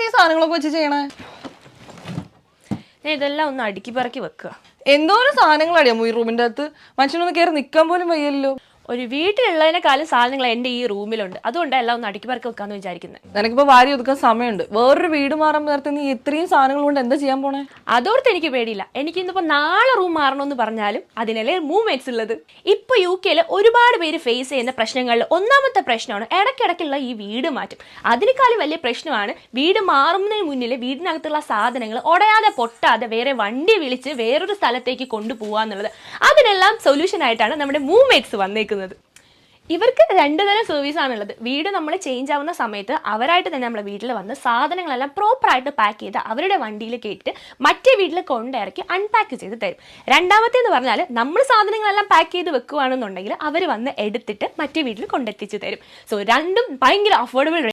സാധനങ്ങളൊക്കെ വെച്ച് ചെയ്യണേ? ഞാൻ ഇതെല്ലാം ഒന്ന് അടുക്കി പറക്കി വെക്കുക. എന്തോരം സാധനങ്ങളാണ് ഈ റൂമിന്റെ അകത്ത്? മനുഷ്യനൊന്ന് കയറി നിക്കാൻ പോലും വയ്യല്ലോ. ഒരു വീട്ടിലുള്ളതിനെക്കാളും സാധനങ്ങൾ എന്റെ ഈ റൂമിലുണ്ട്. അതുകൊണ്ട് എല്ലാം ഒന്ന് അടുക്കി പറക്കി വെക്കാന്ന് വിചാരിക്കുന്നത് നിനക്കിപ്പോ വാരി ഒതുക്കാൻ സമയമുണ്ട്. വേറൊരു വീട് മാറാൻ നേരത്തെ നീ ഇത്രയും സാധനങ്ങൾ കൊണ്ട് എന്താ ചെയ്യാൻ പോണേ? അതോർത്ത് എനിക്ക് പേടിയില്ല. എനിക്ക് ഇന്നിപ്പോ നാളെ റൂം മാറണമെന്ന് പറഞ്ഞാലും അതിനല്ലേ മൂവ്മെന്റ്സ് ഉള്ളത്. ഇപ്പൊ യു കെയിൽ ഒരുപാട് പേര് ഫേസ് ചെയ്യുന്ന പ്രശ്നങ്ങളിൽ ഒന്നാമത്തെ പ്രശ്നമാണ് ഇടയ്ക്കിടയ്ക്കുള്ള ഈ വീട് മാറ്റം. അതിനേക്കാളും വലിയ പ്രശ്നമാണ് വീട് മാറുന്നതിന് മുന്നിൽ വീടിനകത്തുള്ള സാധനങ്ങൾ ഒടയാതെ പൊട്ടാതെ വേറെ വണ്ടി വിളിച്ച് വേറൊരു സ്ഥലത്തേക്ക് കൊണ്ടുപോകാന്നുള്ളത് അതിനെല്ലാം സൊല്യൂഷൻ ആയിട്ടാണ് നമ്മുടെ മൂവ്മെന്റ്സ് വന്നേക്കുന്നത്. ഇവർക്ക് രണ്ടു തരം സർവീസ് ആണുള്ളത് വീട് നമ്മൾ ചേഞ്ച് ആവുന്ന സമയത്ത് അവരായിട്ട് തന്നെ നമ്മുടെ വീട്ടിൽ വന്ന് സാധനങ്ങളെല്ലാം പ്രോപ്പറായിട്ട് പാക്ക് ചെയ്ത് അവരുടെ വണ്ടിയിൽ കയറ്റിട്ട് മറ്റേ വീട്ടിൽ കൊണ്ടിറക്കി അൺപാക്ക് ചെയ്ത് തരും. രണ്ടാമത്തേന്ന് പറഞ്ഞാൽ നമ്മൾ സാധനങ്ങളെല്ലാം പാക്ക് ചെയ്ത് വെക്കുകയാണെന്നുണ്ടെങ്കിൽ അവർ വന്ന് എടുത്തിട്ട് മറ്റേ വീട്ടിൽ കൊണ്ടെത്തിച്ച് തരും. സോ രണ്ടും ഭയങ്കര അഫോർഡബിൾ